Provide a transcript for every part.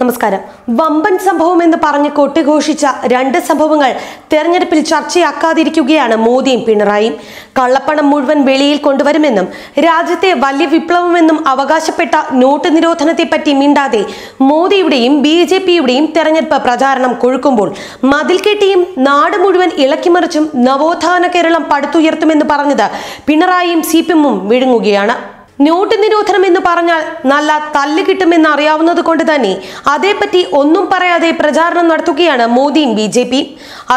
നമസ്കാരം. വമ്പൻ സംഭവം എന്ന് പറഞ്ഞ് കൊട്ടിഘോഷിച്ച രണ്ട് സംഭവങ്ങൾ തെരഞ്ഞെടുപ്പിൽ ചർച്ചയാക്കാതിരിക്കുകയാണ് മോദിയും പിണറായിയും. കള്ളപ്പണം മുഴുവൻ വെളിയിൽ കൊണ്ടുവരുമെന്നും രാജ്യത്തെ വലിയ വിപ്ലവമെന്നും അവകാശപ്പെട്ട നോട്ട് നിരോധനത്തെപ്പറ്റി മിണ്ടാതെ മോദിയുടെയും ബി ജെ പിയുടെയും തെരഞ്ഞെടുപ്പ് പ്രചാരണം കൊഴുക്കുമ്പോൾ മതിൽ കെട്ടിയും നാട് മുഴുവൻ ഇളക്കിമറിച്ചും നവോത്ഥാന കേരളം പടുത്തുയർത്തുമെന്ന് പറഞ്ഞത് പിണറായിയും സി പി എമ്മും വിഴുങ്ങുകയാണ്. നോട്ട് നിരോധനം എന്ന് പറഞ്ഞാൽ നല്ല തല്ല് കിട്ടുമെന്ന് അറിയാവുന്നത് കൊണ്ട് തന്നെ അതേപ്പറ്റി ഒന്നും പറയാതെ പ്രചാരണം നടത്തുകയാണ് മോദിയും ബി ജെ പി.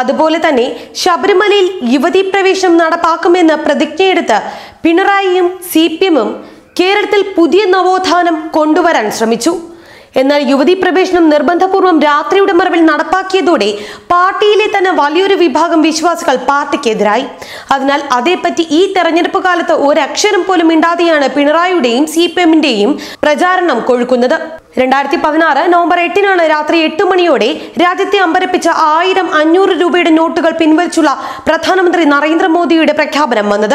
അതുപോലെ തന്നെ ശബരിമലയിൽ യുവതീ പ്രവേശനം നടപ്പാക്കുമെന്ന് പ്രതിജ്ഞയെടുത്ത് പിണറായിയും സി പി എമ്മും കേരളത്തിൽ പുതിയ നവോത്ഥാനം കൊണ്ടുവരാൻ ശ്രമിച്ചു. എന്നാൽ യുവതി പ്രവേശനം നിർബന്ധപൂർവം രാത്രിയുടെ മറവിൽ നടപ്പാക്കിയതോടെ പാർട്ടിയിലെ തന്നെ വലിയൊരു വിഭാഗം വിശ്വാസികൾ പാർട്ടിക്കെതിരായി. അതിനാൽ അതേപ്പറ്റി ഈ തെരഞ്ഞെടുപ്പ് കാലത്ത് ഒരക്ഷരം പോലും മിണ്ടാതെയാണ് പിണറായിയുടെയും സി പി എമ്മിന്റെയും പ്രചാരണം കൊഴുക്കുന്നത്. രണ്ടായിരത്തി പതിനാറ് നവംബർ എട്ടിനാണ് രാത്രി എട്ട് മണിയോടെ രാജ്യത്തെ അമ്പരപ്പിച്ച ആയിരം അഞ്ഞൂറ് രൂപയുടെ നോട്ടുകൾ പിൻവലിച്ചുള്ള പ്രധാനമന്ത്രി നരേന്ദ്രമോദിയുടെ പ്രഖ്യാപനം വന്നത്.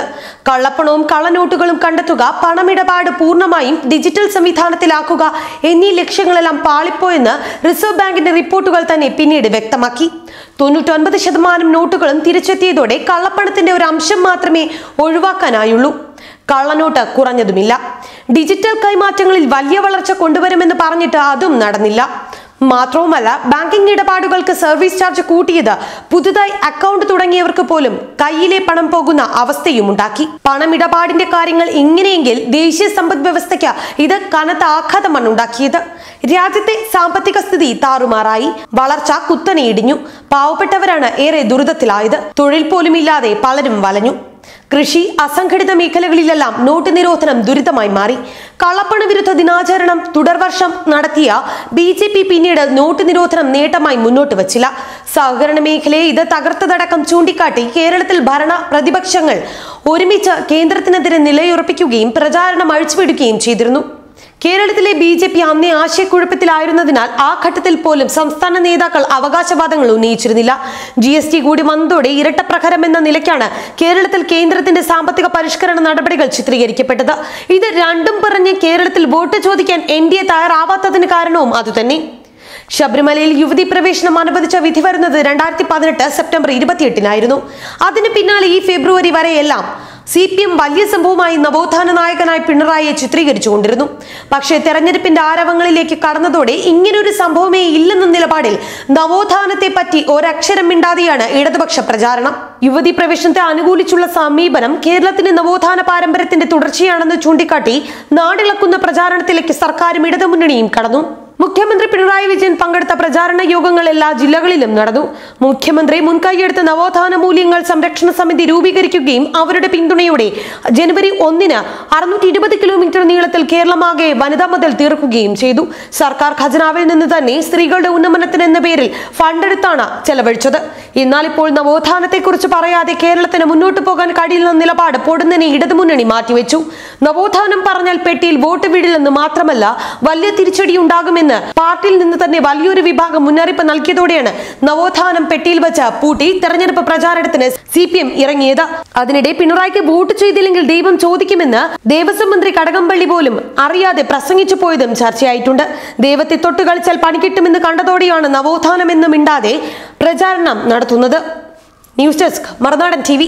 കള്ളപ്പണവും കള്ളനോട്ടുകളും കണ്ടെത്തുക പണമിടപാട് പൂർണമായും ഡിജിറ്റൽ സംവിധാനത്തിലാക്കുക എന്നീ ലക്ഷ്യങ്ങളെല്ലാം പാളിപ്പോയെന്ന് റിസർവ് ബാങ്കിന്റെ റിപ്പോർട്ടുകൾ തന്നെ പിന്നീട് വ്യക്തമാക്കി. തൊണ്ണൂറ്റൊൻപത് ശതമാനം നോട്ടുകളും തിരിച്ചെത്തിയതോടെ കള്ളപ്പണത്തിന്റെ ഒരു അംശം മാത്രമേ ഒഴിവാക്കാനായുള്ളൂ. കള്ളനോട്ട് കുറഞ്ഞതുമില്ല. ഡിജിറ്റൽ കൈമാറ്റങ്ങളിൽ വലിയ വളർച്ച കൊണ്ടുവരുമെന്ന് പറഞ്ഞിട്ട് അതും നടന്നില്ല. മാത്രവുമല്ല ബാങ്കിംഗ് ഇടപാടുകൾക്ക് സർവീസ് ചാർജ് കൂട്ടിയത് പുതുതായി അക്കൗണ്ട് തുടങ്ങിയവർക്ക് പോലും കയ്യിലെ പണം പോകുന്ന അവസ്ഥയും ഉണ്ടാക്കി. പണമിടപാടിന്റെ കാര്യങ്ങൾ ഇങ്ങനെയെങ്കിൽ ദേശീയ സമ്പദ് വ്യവസ്ഥയ്ക്ക് ഇത് കനത്ത ആഘാതമാണ് ഉണ്ടാക്കിയത്. രാജ്യത്തെ സാമ്പത്തിക സ്ഥിതി താറുമാറായി. വളർച്ച കുത്തനെ ഇടിഞ്ഞു. പാവപ്പെട്ടവരാണ് ഏറെ ദുരിതത്തിലായത്. തൊഴിൽ പോലും ഇല്ലാതെ പലരും വലഞ്ഞു. കൃഷി അസംഘടിത മേഖലകളിലെല്ലാം നോട്ട് നിരോധനം ദുരിതമായി മാറി. കള്ളപ്പണ വിരുദ്ധ ദിനാചരണം തുടർവർഷം നടത്തിയ ബി ജെ പി പിന്നീട് നോട്ട് നിരോധനം നേട്ടമായി മുന്നോട്ട് വച്ചില്ല. സഹകരണ മേഖലയെ ഇത് തകർത്തതടക്കം ചൂണ്ടിക്കാട്ടി കേരളത്തിൽ ഭരണ പ്രതിപക്ഷങ്ങൾ ഒരുമിച്ച് കേന്ദ്രത്തിനെതിരെ നിലയുറപ്പിക്കുകയും പ്രചാരണം അഴിച്ചുവിടുകയും ചെയ്തിരുന്നു. കേരളത്തിലെ ബി ജെ പി അന്നേ ആശയക്കുഴപ്പത്തിലായിരുന്നതിനാൽ ആ ഘട്ടത്തിൽ പോലും സംസ്ഥാന നേതാക്കൾ അവകാശവാദങ്ങൾ ഉന്നയിച്ചിരുന്നില്ല. ജി എസ് ടി കൂടി വന്നതോടെ ഇരട്ടപ്രഹരം എന്ന നിലയ്ക്കാണ് കേരളത്തിൽ കേന്ദ്രത്തിന്റെ സാമ്പത്തിക പരിഷ്കരണ നടപടികൾ ചിത്രീകരിക്കപ്പെട്ടത്. ഇത് രണ്ടും പറഞ്ഞ് കേരളത്തിൽ വോട്ട് ചോദിക്കാൻ എൻ ഡി എ തയ്യാറാവാത്തതിന് കാരണവും അതുതന്നെ. ശബരിമലയിൽ യുവതി പ്രവേശനം അനുവദിച്ച വിധി വരുന്നത് രണ്ടായിരത്തി പതിനെട്ട് സെപ്റ്റംബർ ഇരുപത്തിയെട്ടിനായിരുന്നു. അതിന് പിന്നാലെ ഈ ഫെബ്രുവരി വരെയെല്ലാം സി പി എം വലിയ സംഭവമായി നവോത്ഥാന നായകനായി പിണറായിയെ ചിത്രീകരിച്ചുകൊണ്ടിരുന്നു. പക്ഷേ തെരഞ്ഞെടുപ്പിന്റെ ആരവങ്ങളിലേക്ക് കടന്നതോടെ ഇങ്ങനൊരു സംഭവമേ ഇല്ലെന്ന നിലപാടിൽ നവോത്ഥാനത്തെ പറ്റി ഒരക്ഷരം മിണ്ടാതെയാണ് ഇടതുപക്ഷ പ്രചാരണം. യുവതി പ്രവേശനത്തെ അനുകൂലിച്ചുള്ള സമീപനം കേരളത്തിന്റെ നവോത്ഥാന പാരമ്പര്യത്തിന്റെ തുടർച്ചയാണെന്ന് ചൂണ്ടിക്കാട്ടി നാടിളക്കുന്ന പ്രചാരണത്തിലേക്ക് സർക്കാരും ഇടതുമുന്നണിയും കടന്നു. മുഖ്യമന്ത്രി പിണറായി വിജയൻ പങ്കെടുത്ത പ്രചാരണ യോഗങ്ങൾ എല്ലാ ജില്ലകളിലും നടന്നു. മുഖ്യമന്ത്രി മുൻകൈയെടുത്ത് നവോത്ഥാന മൂല്യങ്ങൾ സംരക്ഷണ സമിതി രൂപീകരിക്കുകയും അവരുടെ പിന്തുണയോടെ ജനുവരി ഒന്നിന് അറുന്നൂറ്റി ഇരുപത് കിലോമീറ്റർ നീളത്തിൽ കേരളമാകെ വനിതാ മതിൽ തീർക്കുകയും ചെയ്തു. സർക്കാർ ഖജനാവിൽ നിന്ന് തന്നെ സ്ത്രീകളുടെ ഉന്നമനത്തിന് എന്ന പേരിൽ ഫണ്ടെടുത്താണ് ചെലവഴിച്ചത്. എന്നാൽ ഇപ്പോൾ നവോത്ഥാനത്തെക്കുറിച്ച് പറയാതെ കേരളത്തിന് മുന്നോട്ട് പോകാൻ കഴിയില്ലെന്ന നിലപാട് പൊടുന്നനെ ഇടതുമുന്നണി മാറ്റിവെച്ചു. നവോത്ഥാനം പറഞ്ഞാൽ പെട്ടിയിൽ വോട്ട് വീടില്ലെന്ന് മാത്രമല്ല വലിയ തിരിച്ചടി ഉണ്ടാകുമെന്ന് പാർട്ടിയിൽ നിന്ന് തന്നെ വലിയൊരു വിഭാഗം മുന്നറിയിപ്പ് നൽകിയതോടെയാണ് നവോത്ഥാനം പെട്ടിയിൽ വെച്ച പൂട്ടി തെരഞ്ഞെടുപ്പ് പ്രചാരണത്തിന് സി ഇറങ്ങിയത്. അതിനിടെ പിണറായിക്ക് വോട്ട് ചെയ്തില്ലെങ്കിൽ ദൈവം ചോദിക്കുമെന്ന് ദേവസ്വം മന്ത്രി കടകംപള്ളി പോലും അറിയാതെ പ്രസംഗിച്ചു പോയതും ചർച്ചയായിട്ടുണ്ട്. ദൈവത്തെ തൊട്ട് കളിച്ചാൽ പണി കിട്ടുമെന്ന് കണ്ടതോടെയാണ് നവോത്ഥാനം എന്നും മിണ്ടാതെ പ്രചാരണം നടത്തുന്നത്. ന്യൂസ് ഡെസ്ക് മറുനാടൻ ടി